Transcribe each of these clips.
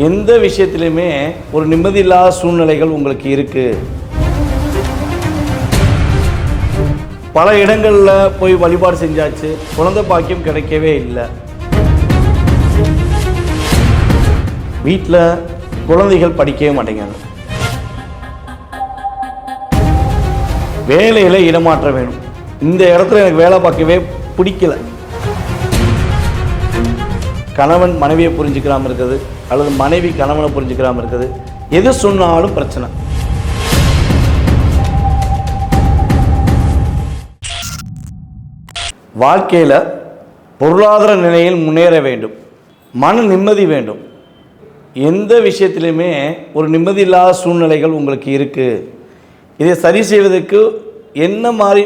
எந்த விஷயத்துலையுமே ஒரு நிம்மதியில்லாத சூழ்நிலைகள் உங்களுக்கு இருக்குது பல இடங்களில் போய் வழிபாடு செஞ்சாச்சு. குழந்தை பாக்கியம் கிடைக்கவே இல்லை. வீட்டில் குழந்தைகள் படிக்கவே மாட்டேங்கிறாங்க. வேலையில் இடமாற்றம் வேணும். இந்த இடத்துல எனக்கு வேலை பார்க்கவே பிடிக்கல. கணவன் மனைவியை புரிஞ்சுக்கிறாமல் இருக்குது. அல்லது மனைவி கணவனை புரிஞ்சுக்கிறாமல் இருக்குது. எது சொன்னாலும் பிரச்சனை. வாழ்க்கையில் பொருளாதார நிலையில் முன்னேற வேண்டும். மன நிம்மதி வேண்டும். எந்த விஷயத்திலையுமே ஒரு நிம்மதி இல்லாத சூழ்நிலைகள் உங்களுக்கு இருக்குது இதை சரி செய்வதற்கு என்ன மாதிரி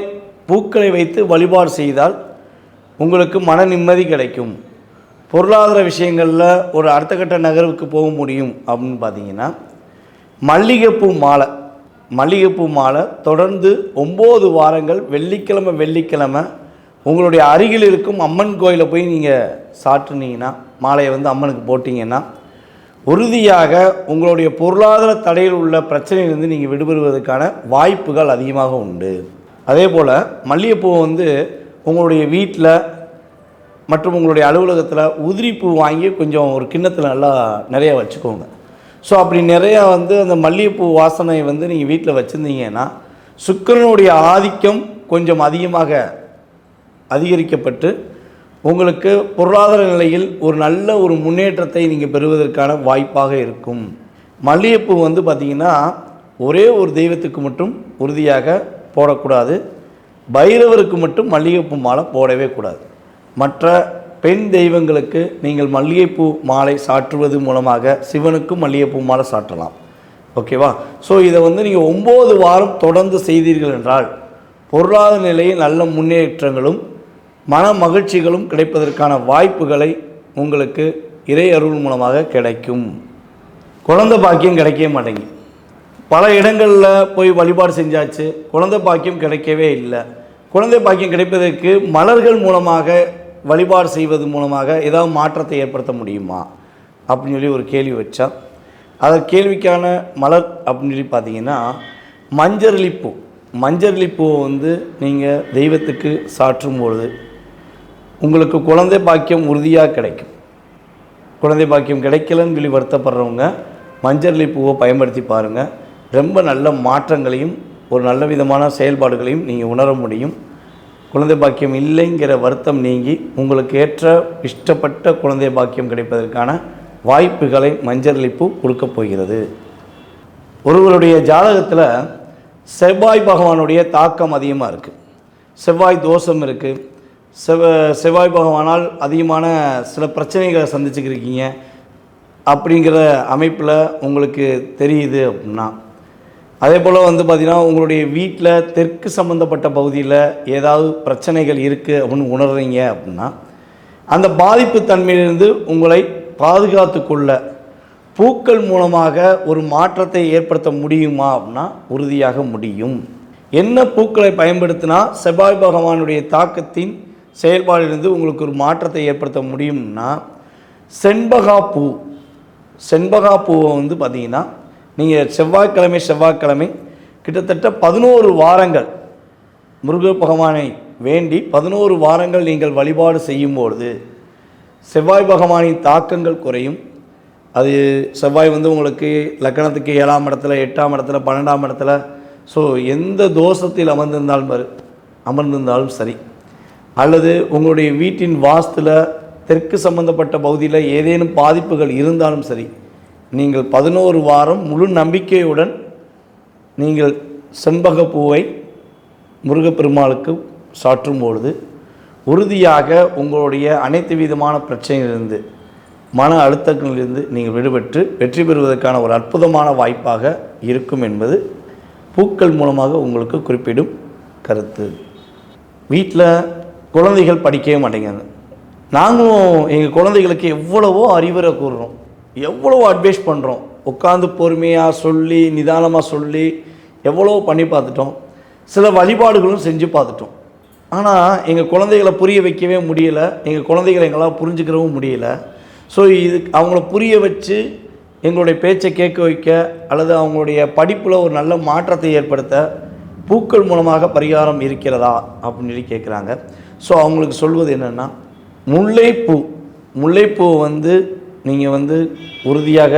பூக்களை வைத்து வழிபாடு செய்தால் உங்களுக்கு மன நிம்மதி கிடைக்கும்? பொருளாதார விஷயங்களில் ஒரு அடுத்த கட்ட நகர்வுக்கு போக முடியும் அப்படின்னு பார்த்தீங்கன்னா மல்லிகைப்பூ மாலை. மல்லிகைப்பூ மாலை தொடர்ந்து ஒம்பது வாரங்கள் வெள்ளிக்கிழமை வெள்ளிக்கிழமை உங்களுடைய அருகில் இருக்கும் அம்மன் கோயிலை போய் நீங்கள் சாட்டுனீங்கன்னா மாலையை வந்து அம்மனுக்கு போட்டிங்கன்னா உறுதியாக உங்களுடைய பொருளாதார தடையில் உள்ள பிரச்சனையிலிருந்து நீங்கள் விடுபடுவதற்கான வாய்ப்புகள் அதிகமாக உண்டு. அதே போல் மல்லிகைப்பூ வந்து உங்களுடைய வீட்டில் மற்றும் உங்களுடைய அலுவலகத்தில் உதிரிப்பூ வாங்கி கொஞ்சம் ஒரு கிண்ணத்தில் நல்லா நிறையா வச்சுக்கோங்க. ஸோ அப்படி நிறையா வந்து அந்த மல்லிகைப்பூ வாசனை வந்து நீங்கள் வீட்டில் வச்சுருந்தீங்கன்னா சுக்கிரனுடைய ஆதிக்கம் கொஞ்சம் அதிகமாக அதிகரிக்கப்பட்டு உங்களுக்கு பொருளாதார நிலையில் ஒரு நல்ல ஒரு முன்னேற்றத்தை நீங்கள் பெறுவதற்கான வாய்ப்பாக இருக்கும். மல்லிகைப்பூ வந்து பார்த்திங்கன்னா ஒரே ஒரு தெய்வத்துக்கு மட்டும் உறுதியாக போடக்கூடாது. பைரவருக்கு மட்டும் மல்லிகைப்பூ மாலை போடவே கூடாது. மற்ற பெண் தெய்வங்களுக்கு நீங்கள் மல்லிகைப்பூ மாலை சாற்றுவது மூலமாக சிவனுக்கும் மல்லிகைப்பூ மாலை சாற்றலாம். ஓகேவா? ஸோ இதை வந்து நீங்கள் ஒம்பது வாரம் தொடர்ந்து செய்தீர்கள் என்றால் பொருளாதார நிலையில் நல்ல முன்னேற்றங்களும் மன மகிழ்ச்சிகளும் கிடைப்பதற்கான வாய்ப்புகளை உங்களுக்கு இறை அருள் மூலமாக கிடைக்கும். குழந்தை பாக்கியம் கிடைக்கவே மாட்டேங்குது பல இடங்களில் போய் வழிபாடு செஞ்சாச்சு குழந்தை பாக்கியம் கிடைக்கவே இல்லை. குழந்தை பாக்கியம் கிடைப்பதற்கு மலர்கள் மூலமாக வழிபாடு செய்வது மூலமாக ஏதாவது மாற்றத்தை ஏற்படுத்த முடியுமா? அப்படின்னு சொல்லி ஒரு கேள்வி வச்சா அதை கேள்விக்கான மலர் அப்படின்னு சொல்லி பார்த்தீங்கன்னா மஞ்சரளிப்பூ மஞ்சரளிப்பூவை வந்து நீங்கள் தெய்வத்துக்கு சாற்றும் பொழுது உங்களுக்கு குழந்தை பாக்கியம் உறுதியாக கிடைக்கும். குழந்தை பாக்கியம் கிடைக்கலன்னு சொல்லி வருத்தப்படுறவங்க மஞ்சள் பூவை பயன்படுத்தி பாருங்கள் ரொம்ப நல்ல மாற்றங்களையும் ஒரு நல்ல விதமான செயல்பாடுகளையும் நீங்கள் உணர முடியும். குழந்தை பாக்கியம் இல்லைங்கிற வருத்தம் நீங்கி உங்களுக்கு ஏற்ற இஷ்டப்பட்ட குழந்தை பாக்கியம் கிடைப்பதற்கான வாய்ப்புகளை மஞ்சள் கொடுக்கப் போகிறது. ஒருவருடைய ஜாதகத்தில் செவ்வாய் பகவானுடைய தாக்கம் அதிகமாக இருக்குது செவ்வாய் தோஷம் இருக்குது செவ செவ்வாய் பகவானால் அதிகமான சில பிரச்சனைகளை சந்திச்சுக்கிருக்கீங்க. அப்படிங்கிற அமைப்பில் உங்களுக்கு தெரியுது அப்படின்னா அதே போல் வந்து பார்த்திங்கன்னா உங்களுடைய வீட்டில் தெற்கு சம்மந்தப்பட்ட பகுதியில் ஏதாவது பிரச்சனைகள் இருக்குது அப்படின்னு உணர்றீங்க அப்படின்னா அந்த பாதிப்பு தன்மையிலிருந்து உங்களை பாதுகாத்து கொள்ள பூக்கள் மூலமாக ஒரு மாற்றத்தை ஏற்படுத்த முடியுமா அப்படின்னா உறுதியாக முடியும். என்ன பூக்களை பயன்படுத்தினா செவ்வாய் பகவானுடைய தாக்கத்தின் செயல்பாடிலிருந்து உங்களுக்கு ஒரு மாற்றத்தை ஏற்படுத்த முடியும்னா செண்பகா பூ செண்பகா பூவை வந்து பார்த்திங்கன்னா நீங்கள் செவ்வாய்க்கிழமை செவ்வாய்க்கிழமை கிட்டத்தட்ட பதினோரு வாரங்கள் முருக பகவானை வேண்டி பதினோரு வாரங்கள் நீங்கள் வழிபாடு செய்யும்பொழுது செவ்வாய் பகவானின் தாக்கங்கள் குறையும். அது செவ்வாய் வந்து உங்களுக்கு லக்கணத்துக்கு ஏழாம் இடத்துல எட்டாம் இடத்துல பன்னெண்டாம் இடத்துல ஸோ எந்த தோஷத்தில் அமர்ந்திருந்தாலும் அமர்ந்திருந்தாலும் சரி. அல்லது உங்களுடைய வீட்டின் வாஸ்துல தெற்கு சம்பந்தப்பட்ட பகுதியில் ஏதேனும் பாதிப்புகள் இருந்தாலும் சரி நீங்கள் பதினோரு வாரம் முழு நம்பிக்கையுடன் நீங்கள் செண்பக பூவை முருகப்பெருமாளுக்கு சாற்றும் பொழுது உறுதியாக உங்களுடைய அனைத்து விதமான பிரச்சனைகளிலிருந்து மன அழுத்தங்களிலிருந்து நீங்கள் விடுபட்டு வெற்றி பெறுவதற்கான ஒரு அற்புதமான வாய்ப்பாக இருக்கும் என்பது பூக்கள் மூலமாக உங்களுக்கு குறிப்பிடும் கருத்து. வீட்டில் குழந்தைகள் படிக்கவே மாட்டேங்கிறாங்க. நாங்களும் எங்கள் குழந்தைகளுக்கு எவ்வளவோ அறிவுரை கூறுறோம். எவ்வளோ அட்வைஸ் பண்ணுறோம் உட்காந்து பொறுமையாக சொல்லி நிதானமாக சொல்லி எவ்வளோ பண்ணி பார்த்துட்டோம். சில வழிபாடுகளும் செஞ்சு பார்த்துட்டோம். ஆனால் எங்கள் குழந்தைகளை புரிய வைக்கவே முடியலை. எங்கள் குழந்தைகளை எங்களால் புரிஞ்சுக்கிறவும் முடியலை. ஸோ இது அவங்கள புரிய வச்சு எங்களுடைய பேச்சை கேட்க வைக்க அல்லது அவங்களுடைய படிப்பில் ஒரு நல்ல மாற்றத்தை ஏற்படுத்த பூக்கள் மூலமாக பரிகாரம் இருக்கிறதா? அப்படின்னு சொல்லி கேட்குறாங்க. ஸோ அவங்களுக்கு சொல்வது என்னென்னா முல்லைப்பூ முல்லைப்பூ வந்து நீங்கள் வந்து உறுதியாக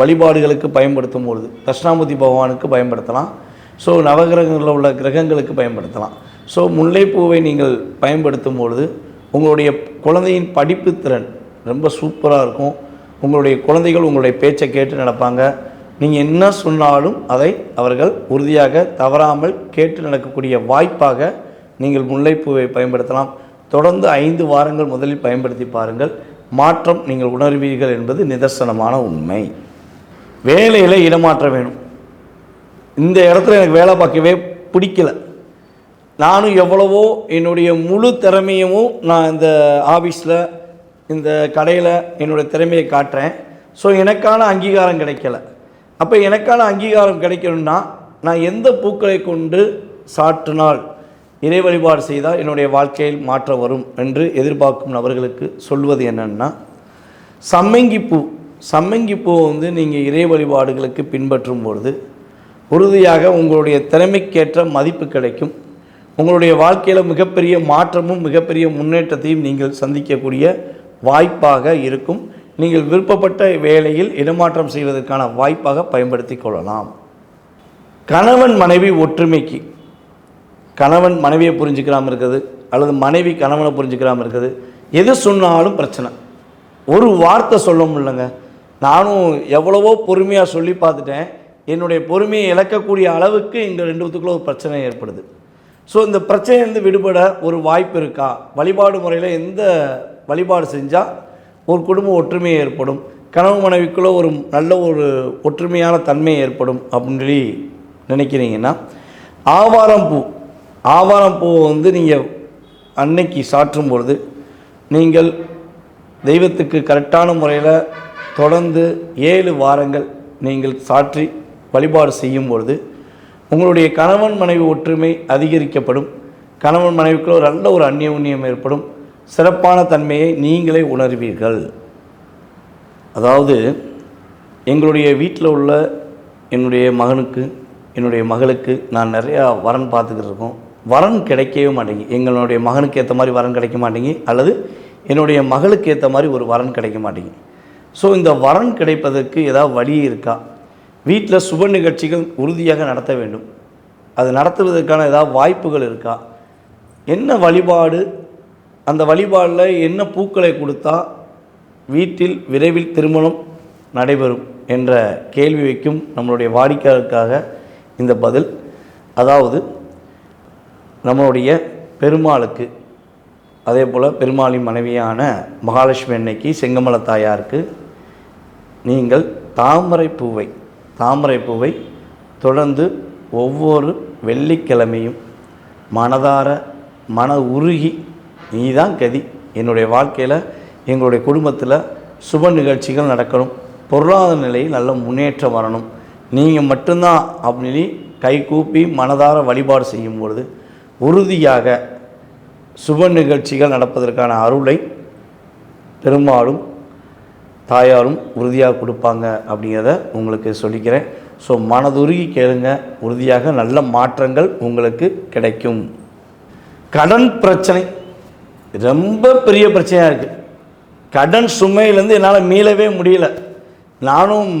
வழிபாடுகளுக்கு பயன்படுத்தும் பொழுது தட்சிணாமூர்த்தி பகவானுக்கு பயன்படுத்தலாம். ஸோ நவகிரகங்களில் உள்ள கிரகங்களுக்கு பயன்படுத்தலாம். ஸோ முல்லைப்பூவை நீங்கள் பயன்படுத்தும் பொழுது உங்களுடைய குழந்தையின் படிப்பு திறன் ரொம்ப சூப்பராக இருக்கும். உங்களுடைய குழந்தைகள் உங்களுடைய பேச்சை கேட்டு நடப்பாங்க. நீங்கள் என்ன சொன்னாலும் அதை அவர்கள் உறுதியாக தவறாமல் கேட்டு நடக்கக்கூடிய வாய்ப்பாக நீங்கள் முல்லைப்பூவை பயன்படுத்தலாம். தொடர்ந்து ஐந்து வாரங்கள் முதலில் பயன்படுத்தி பாருங்கள். மாற்றம் நீங்கள் உணர்வீர்கள் என்பது நிதர்சனமான உண்மை. வேலையில் இடமாற்றம் வேணும். இந்த இடத்துல எனக்கு வேலை பார்க்கவே பிடிக்கல. நானும் எவ்வளவோ என்னுடைய முழு திறமையவும் நான் இந்த ஆஃபீஸில் இந்த கடையில் என்னுடைய திறமையை காட்டுறேன். ஸோ எனக்கான அங்கீகாரம் கிடைக்கல. அப்போ எனக்கான அங்கீகாரம் கிடைக்கணும்னா நான் எந்த பூக்களை கொண்டு சாற்றினால்? இறை வழிபாடு செய்தால் என்னுடைய வாழ்க்கையில் மாற்றம் வரும் என்று எதிர்பார்க்கும் நபர்களுக்கு சொல்வது என்னென்னா சம்மங்கிப்பூ சம்மங்கிப்பூவை வந்து நீங்கள் இறை வழிபாடுகளுக்கு பின்பற்றும் பொழுது உறுதியாக உங்களுடைய திறமைக்கேற்ற மதிப்பு கிடைக்கும். உங்களுடைய வாழ்க்கையில் மிகப்பெரிய மாற்றமும் மிகப்பெரிய முன்னேற்றத்தையும் நீங்கள் சந்திக்கக்கூடிய வாய்ப்பாக இருக்கும். நீங்கள் விருப்பப்பட்ட வேலையில் இடமாற்றம் செய்வதற்கான வாய்ப்பாக பயன்படுத்தி கொள்ளலாம். கணவன் மனைவி ஒற்றுமைக்கு கணவன் மனைவியை புரிஞ்சுக்கிறாமல் இருக்குது அல்லது மனைவி கணவனை புரிஞ்சுக்கிறாமல் இருக்குது. எது சொன்னாலும் பிரச்சனை. ஒரு வார்த்தை சொல்ல முடியலங்க. நானும் எவ்வளவோ பொறுமையாக சொல்லி பார்த்துட்டேன். என்னுடைய பொறுமையை இழக்கக்கூடிய அளவுக்கு இந்த ரெண்டுத்துக்குள்ள ஒரு பிரச்சனை ஏற்படுது. ஸோ இந்த பிரச்சனையிலேருந்து விடுபட ஒரு வாய்ப்பு இருக்கா? வழிபாடு முறையில் எந்த வழிபாடு செஞ்சால் ஒரு குடும்ப ஒற்றுமை ஏற்படும்? கணவன் மனைவிக்குள்ளே ஒரு நல்ல ஒரு ஒற்றுமையான தன்மை ஏற்படும் அப்படின்னு சொல்லி நினைக்கிறீங்கன்னா ஆவாரம் பூ. ஆவாரம் பூவை வந்து நீங்கள் அன்னைக்கு சாற்றும் பொழுது நீங்கள் தெய்வத்துக்கு கரெக்டான முறையில் தொடர்ந்து ஏழு வாரங்கள் நீங்கள் சாற்றி வழிபாடு செய்யும் பொழுது உங்களுடைய கணவன் மனைவி ஒற்றுமை அதிகரிக்கப்படும். கணவன் மனைவிக்குள்ள ஒரு நல்ல ஒரு அந்நியோன்யம் ஏற்படும். சிறப்பான தன்மையை நீங்களே உணர்வீர்கள். அதாவது எங்களுடைய வீட்டில் உள்ள என்னுடைய மகனுக்கு என்னுடைய மகளுக்கு நான் நிறையா வரன் பார்த்துக்கிட்டு இருக்கோம். வரன் கிடைக்கவே மாட்டேங்கி. எங்களுடைய மகனுக்கு ஏற்ற மாதிரி வரன் கிடைக்க மாட்டேங்கி அல்லது என்னுடைய மகளுக்கு ஏற்ற மாதிரி ஒரு வரன் கிடைக்க மாட்டேங்கி. ஸோ இந்த வரன் கிடைப்பதற்கு ஏதாவது வழி இருக்கா? வீட்டில் சுப நிகழ்ச்சிகள் உறுதியாக நடத்த வேண்டும். அது நடத்துவதற்கான ஏதாவது வாய்ப்புகள் இருக்கா? என்ன வழிபாடு? அந்த வழிபாடில் என்ன பூக்களை கொடுத்தா வீட்டில் விரைவில் திருமணம் நடைபெறும் என்ற கேள்வி வைக்கும் நம்மளுடைய வாடிக்கையாளருக்காக இந்த பதில். அதாவது நம்மளுடைய பெருமாளுக்கு அதே போல் பெருமாளின் மனைவியான மகாலட்சுமி அன்னைக்கு செங்கமல தாயாருக்கு நீங்கள் தாமரை பூவை தாமரை பூவை தொடர்ந்து ஒவ்வொரு வெள்ளிக்கிழமையும் மனதார மன உருகி நீதான் கதி. என்னுடைய வாழ்க்கையில் எங்களுடைய குடும்பத்தில் சுப நிகழ்ச்சிகள் நடக்கணும். பொருளாதார நிலையில் நல்ல முன்னேற்றம் வரணும். நீங்கள் மட்டும்தான் அப்படின்னு கை கூப்பி மனதார வழிபாடு செய்யும் பொழுது உறுதியாக சுப நிகழ்ச்சிகள் நடப்பதற்கான அருளை பெரும்பாலும் தாயாரும் உறுதியாக கொடுப்பாங்க அப்படிங்கிறத உங்களுக்கு சொல்லிக்கிறேன். ஸோ மனதுருகி கேளுங்க. உறுதியாக நல்ல மாற்றங்கள் உங்களுக்கு கிடைக்கும். கடன் பிரச்சனை. ரொம்ப பெரிய பிரச்சனையாக இருக்குது கடன் சுமையிலேருந்து என்னால் மீளவே முடியல. நானும்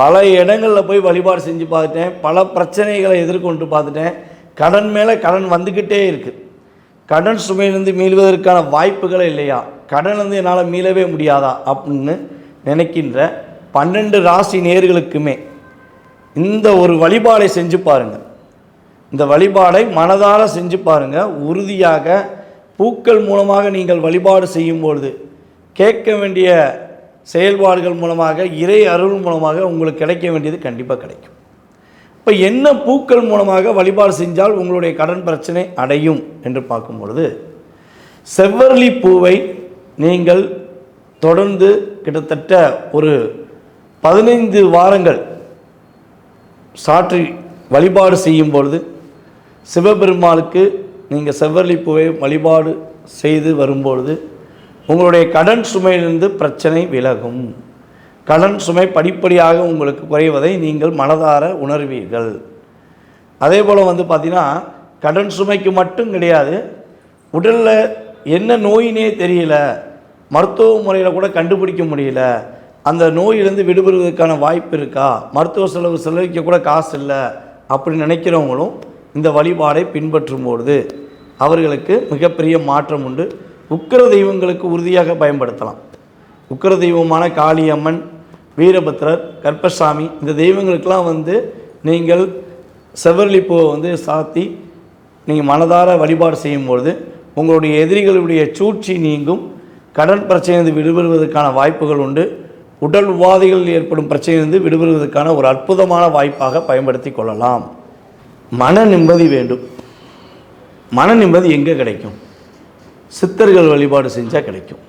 பல இடங்களில் போய் வழிபாடு செஞ்சு பார்த்துட்டேன். பல பிரச்சனைகளை எதிர்கொண்டு பார்த்துட்டேன். கடன் மேலே கடன் வந்துக்கிட்டே இருக்குது கடன் சுமையிலிருந்து மீள்வதற்கான வாய்ப்புகளே இல்லையா? கடன்லேருந்து என்னால் மீளவே முடியாதா? அப்படின்னு நினைக்கின்ற பன்னெண்டு ராசி நேர்களுக்குமே இந்த ஒரு வழிபாடை செஞ்சு பாருங்கள் இந்த வழிபாடை மனதார செஞ்சு பாருங்கள் உறுதியாக பூக்கள் மூலமாக நீங்கள் வழிபாடு செய்யும் பொழுது கேட்க வேண்டிய செயல்பாடுகள் மூலமாக இறை அருள் மூலமாக உங்களுக்கு கிடைக்க வேண்டியது கண்டிப்பாக கிடைக்கும். இப்போ என்ன பூக்கள் மூலமாக வழிபாடு செஞ்சால் உங்களுடைய கடன் பிரச்சனை அடையும் என்று பார்க்கும் பொழுது செவ்வரளி பூவை நீங்கள் தொடர்ந்து கிட்டத்தட்ட ஒரு பதினைந்து வாரங்கள் சாற்றி வழிபாடு செய்யும் பொழுது சிவபெருமாளுக்கு நீங்கள் செவ்வரளி பூவை வழிபாடு செய்து வரும்பொழுது உங்களுடைய கடன் சுமையிலிருந்து பிரச்சனை விலகும். கடன் சுமை படிப்படியாக உங்களுக்கு குறைவதை நீங்கள் மனதார உணர்வீர்கள். அதே போல் வந்து பார்த்தீங்கன்னா கடன் சுமைக்கு மட்டும் கிடையாது உடலில் என்ன நோயினே தெரியல மருத்துவ முறையில் கூட கண்டுபிடிக்க முடியல அந்த நோயிலிருந்து விடுபடுவதற்கான வாய்ப்பு இருக்கா மருத்துவ செலவு செலவிக்க கூட காசு இல்லை அப்படி நினைக்கிறவங்களும் இந்த வழிபாடை பின்பற்றும் பொழுது அவர்களுக்கு மிகப்பெரிய மாற்றம் உண்டு. உக்கிர தெய்வங்களுக்கு உறுதியாக பயன்படுத்தலாம். உக்கிர தெய்வமான காளியம்மன் வீரபத்ரர் கற்பசாமி இந்த தெய்வங்களுக்கெல்லாம் வந்து நீங்கள் செவ்வரளி பூவை வந்து சாத்தி நீங்கள் மனதார வழிபாடு செய்யும்பொழுது உங்களுடைய எதிரிகளுடைய சூழ்ச்சி நீங்கும். கடன் பிரச்சனையிலிருந்து விடுபடுவதற்கான வாய்ப்புகள் உண்டு. உடல் உபாதைகள் ஏற்படும் பிரச்சனையிலிருந்து விடுபடுவதற்கான ஒரு அற்புதமான வாய்ப்பாக பயன்படுத்தி கொள்ளலாம். மன நிம்மதி வேண்டும். மன நிம்மதி எங்கே கிடைக்கும்? சித்தர்கள் வழிபாடு செஞ்சால் கிடைக்கும்.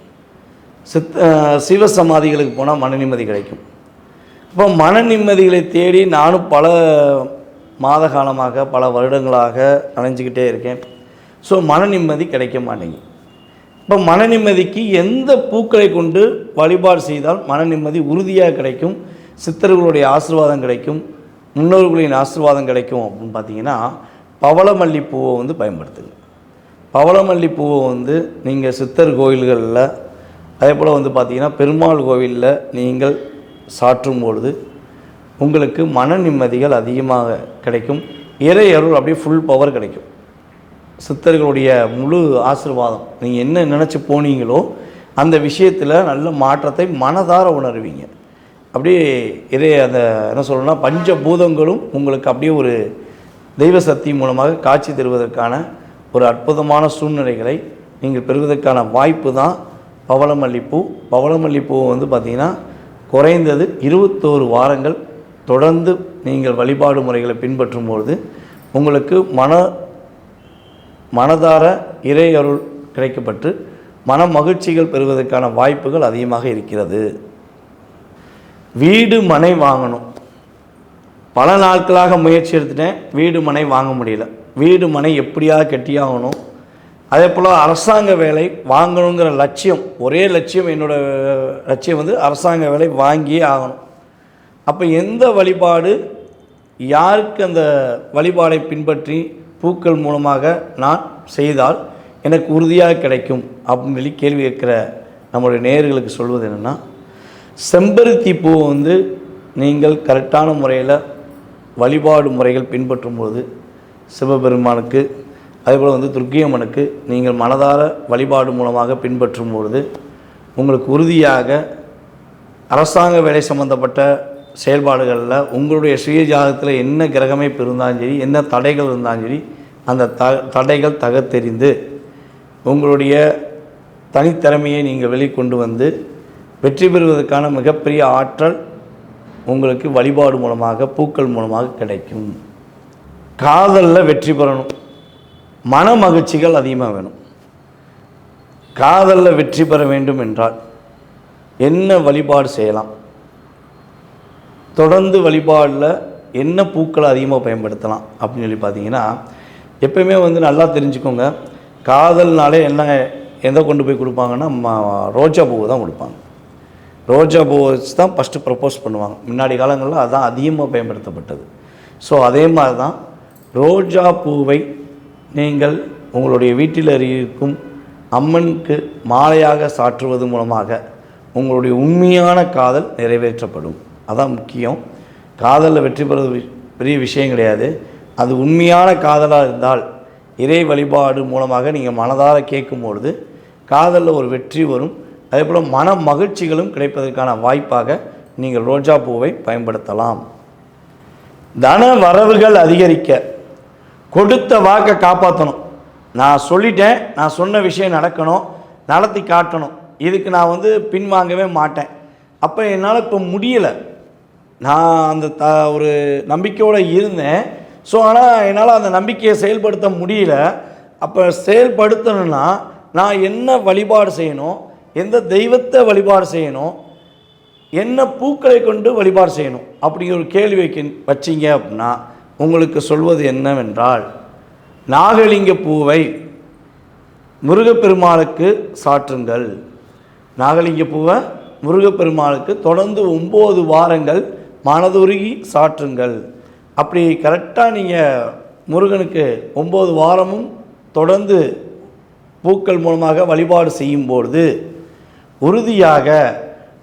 சித்த சிவ சமாதிகளுக்கு போனால் மன நிம்மதி கிடைக்கும். இப்போ மன நிம்மதிகளை தேடி நானும் பல மாத காலமாக பல வருடங்களாக அலைஞ்சிக்கிட்டே இருக்கேன். ஸோ மன நிம்மதி கிடைக்க மாட்டேங்குது. இப்போ மன நிம்மதிக்கு எந்த பூக்களை கொண்டு வழிபாடு செய்தால் மன நிம்மதி உறுதியாக கிடைக்கும்? சித்தர்களுடைய ஆசிர்வாதம் கிடைக்கும். முன்னோர்களின் ஆசிர்வாதம் கிடைக்கும் அப்படின்னு பார்த்தீங்கன்னா பவளமல்லி பூவை வந்து பயன்படுத்துங்க. பவளமல்லி பூவை வந்து நீங்கள் சித்தர் கோயில்களில் அதே போல் வந்து பார்த்திங்கன்னா பெருமாள் கோவிலில் நீங்கள் சாற்றும் பொழுது உங்களுக்கு மன நிம்மதிகள் அதிகமாக கிடைக்கும். இறை அருள் அப்படியே ஃபுல் பவர் கிடைக்கும். சித்தர்களுடைய முழு ஆசீர்வாதம். நீங்கள் என்ன நினச்சி போனீங்களோ அந்த விஷயத்தில் நல்ல மாற்றத்தை மனதார உணர்வீங்க. அப்படியே இதே அந்த என்ன சொல்லணும்னா பஞ்சபூதங்களும் உங்களுக்கு அப்படியே ஒரு தெய்வ சக்தி மூலமாக காட்சி தருவதற்கான ஒரு அற்புதமான சூழ்நிலைகளை நீங்கள் பெறுவதற்கான வாய்ப்பு தான் பவளமல்லிப்பூ. பவளமல்லிப்பூ வந்து பார்த்திங்கன்னா குறைந்தது இருபத்தோரு வாரங்கள் தொடர்ந்து நீங்கள் வழிபாடு முறைகளை பின்பற்றும் பொழுது உங்களுக்கு மன மனதார இறை அருள் கிடைக்கப்பட்டு மன மகிழ்ச்சிகள் பெறுவதற்கான வாய்ப்புகள் அதிகமாக இருக்கிறது. வீடு மனை வாங்கணும். பல நாட்களாக முயற்சி எடுத்துட்டேன். வீடு மனை வாங்க முடியல. வீடு மனை எப்படியாவது கட்டியாகணும். அதே போல் அரசாங்க வேலை வாங்கணுங்கிற லட்சியம் ஒரே லட்சியம் என்னோட லட்சியம் வந்து அரசாங்க வேலை வாங்கியே ஆகணும். அப்போ எந்த வழிபாடு யாருக்கு அந்த வழிபாடை பின்பற்றி பூக்கள் மூலமாக நான் செய்தால் எனக்கு உறுதியாக கிடைக்கும் அப்படின்னு சொல்லி கேள்வி கேட்குற நம்மளுடைய நேர்களுக்கு சொல்வது என்னென்னா செம்பருத்தி பூ வந்து நீங்கள் கரெக்டான முறையில் வழிபாடு முறைகள் பின்பற்றும் பொழுது சிவபெருமானுக்கு அதேபோல் வந்து துர்க்கியம்மனுக்கு நீங்கள் மனதார வழிபாடு மூலமாக பின்பற்றும் பொழுது உங்களுக்கு உறுதியாக அரசாங்க வேலை சம்பந்தப்பட்ட செயல்பாடுகளில் உங்களுடைய சுய ஜாதகத்தில் என்ன கிரகமைப்பு இருந்தாலும் சரி என்ன தடைகள் இருந்தாலும் சரி அந்த த தடைகள் தகத்தெறிந்து உங்களுடைய தனித்திறமையை நீங்கள் வெளிக்கொண்டு வந்து வெற்றி பெறுவதற்கான மிகப்பெரிய ஆற்றல் உங்களுக்கு வழிபாடு மூலமாக பூக்கள் மூலமாக கிடைக்கும். காதலில் வெற்றி பெறணும். மன மகிழ்ச்சிகள் அதிகமாக வேணும். காதலில் வெற்றி பெற வேண்டும் என்றால் என்ன வழிபாடு செய்யலாம்? தொடர்ந்து வழிபாடில் என்ன பூக்களை அதிகமாக பயன்படுத்தலாம்? அப்படின்னு சொல்லி பார்த்தீங்கன்னா எப்பயுமே வந்து நல்லா தெரிஞ்சுக்கோங்க. காதல்னாலே என்ன எதை கொண்டு போய் கொடுப்பாங்கன்னா ம- ரோஜா பூவை தான் கொடுப்பாங்க. ரோஜா பூவை வச்சு தான் ஃபஸ்ட்டு ப்ரப்போஸ் பண்ணுவாங்க. முன்னாடி காலங்களில் அதுதான் அதிகமாக பயன்படுத்தப்பட்டது. ஸோ அதே மாதிரி தான் ரோஜா பூவை நீங்கள் உங்களுடைய வீட்டில் இருக்கும் அம்மனுக்கு மாலையாக சாற்றுவது மூலமாக உங்களுடைய உண்மையான காதல் நிறைவேற்றப்படும். அதான் முக்கியம். காதலில் வெற்றி பெறுவது பெரிய விஷயம் கிடையாது. அது உண்மையான காதலாக இருந்தால் இறை வழிபாடு மூலமாக நீங்கள் மனதார கேட்கும்பொழுது காதலில் ஒரு வெற்றி வரும். அதே போல் மன மகிழ்ச்சிகளும் கிடைப்பதற்கான வாய்ப்பாக நீங்கள் ரோஜா பூவை பயன்படுத்தலாம். தன வரவுகள் அதிகரிக்க கொடுத்த வாக்கை காப்பாற்றணும் நான் சொல்லிட்டேன் நான் சொன்ன விஷயம் நடக்கணும் நடத்தி காட்டணும். இதுக்கு நான் வந்து பின்வாங்கவே மாட்டேன். அப்போ என்னால் இப்போ முடியலை. நான் அந்த த ஒரு நம்பிக்கையோடு இருந்தேன். ஸோ ஆனால் என்னால் அந்த நம்பிக்கையை செயல்படுத்த முடியல. அப்போ செயல்படுத்தணும்னா நான் என்ன வழிபாடு செய்யணும்? எந்த தெய்வத்தை வழிபாடு செய்யணும்? என்ன பூக்களை கொண்டு வழிபாடு செய்யணும்? அப்படிங்கிற ஒரு கேள்வி வைக்க வச்சீங்க அப்படின்னா உங்களுக்கு சொல்வது என்னவென்றால் நாகலிங்க பூவை முருகப்பெருமாளுக்கு சாற்றுங்கள். நாகலிங்க பூவை முருகப்பெருமாளுக்கு தொடர்ந்து ஒம்பது வாரங்கள் மனதுருகி சாற்றுங்கள். அப்படி கரெக்டாக நீங்கள் முருகனுக்கு ஒம்பது வாரமும் தொடர்ந்து பூக்கள் மூலமாக வழிபாடு செய்யும்பொழுது உறுதியாக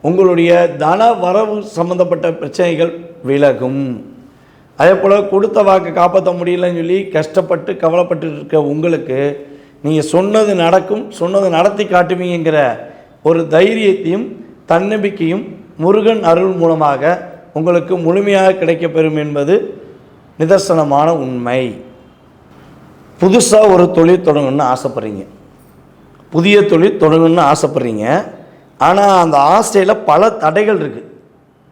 உங்களுடைய தன வரவு சம்பந்தப்பட்ட பிரச்சனைகள் விலகும். அதே போல் கொடுத்த வாக்கு காப்பாற்ற முடியலன்னு சொல்லி கஷ்டப்பட்டு கவலைப்பட்டு இருக்க உங்களுக்கு நீங்கள் சொன்னது நடக்கும் சொன்னது நடத்தி காட்டுவீங்கிற ஒரு தைரியத்தையும் தன்னம்பிக்கையும் முருகன் அருள் மூலமாக உங்களுக்கு முழுமையாக கிடைக்கப்பெறும் என்பது நிதர்சனமான உண்மை. புதுசாக ஒரு தொழில் தொடங்கணும்னு ஆசைப்பட்றீங்க. புதிய தொழில் தொடங்கணும்னு ஆசைப்பட்றீங்க. ஆனால் அந்த ஆசையில் பல தடைகள் இருக்குது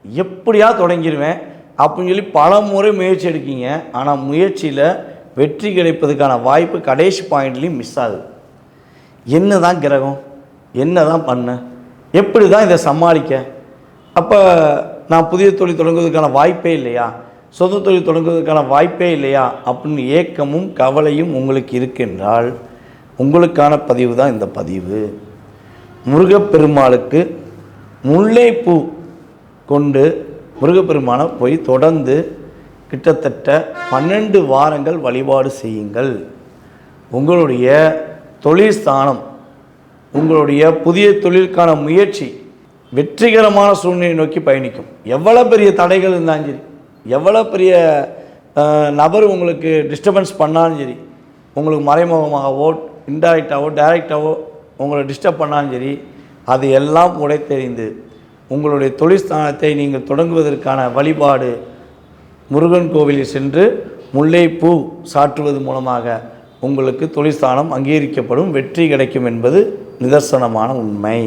எப்படியா தொடங்கிடுவேன் அப்படின்னு சொல்லி பல முறை முயற்சி எடுக்கீங்க. ஆனால் முயற்சியில் வெற்றி கிடைப்பதுக்கான வாய்ப்பு கடைசி பாயிண்ட்லேயும் மிஸ் ஆகுது. என்ன தான் கிரகம் என்ன தான் பண்ண எப்படி தான் இதை சமாளிக்க? அப்போ நான் புதிய தொழில் தொடங்குவதற்கான வாய்ப்பே இல்லையா? சொந்த தொழில் தொடங்குவதற்கான வாய்ப்பே இல்லையா? அப்படின்னு ஏக்கமும் கவலையும் உங்களுக்கு இருக்கின்றால் உங்களுக்கான பதிவு தான் இந்த பதிவு. முருகப்பெருமாளுக்கு முல்லைப்பூ கொண்டு முருகப்பெருமானை போய் தொடர்ந்து கிட்டத்தட்ட பன்னெண்டு வாரங்கள் வழிபாடு செய்யுங்கள். உங்களுடைய தொழில் ஸ்தானம் உங்களுடைய புதிய தொழிலுக்கான முயற்சி வெற்றிகரமான சூழ்நிலையை நோக்கி பயணிக்கும். எவ்வளோ பெரிய தடைகள் இருந்தாலும் சரி எவ்வளோ பெரிய நபர் உங்களுக்கு டிஸ்டர்பன்ஸ் பண்ணாலும் சரி உங்களுக்கு மறைமுகமாகவோ இன்டைரக்டாகவோ டைரெக்டாவோ உங்களை டிஸ்டர்ப் பண்ணாலும் சரி அது எல்லாம் உடைத்தெறிந்து உங்களுடைய தொழிற்ஸ்தானத்தை நீங்கள் தொடங்குவதற்கான வழிபாடு முருகன் கோவிலில் சென்று முல்லைப்பூ சாற்றுவது மூலமாக உங்களுக்கு தொழிற்ஸ்தானம் அங்கீகரிக்கப்படும் வெற்றி கிடைக்கும் என்பது நிதர்சனமான உண்மை.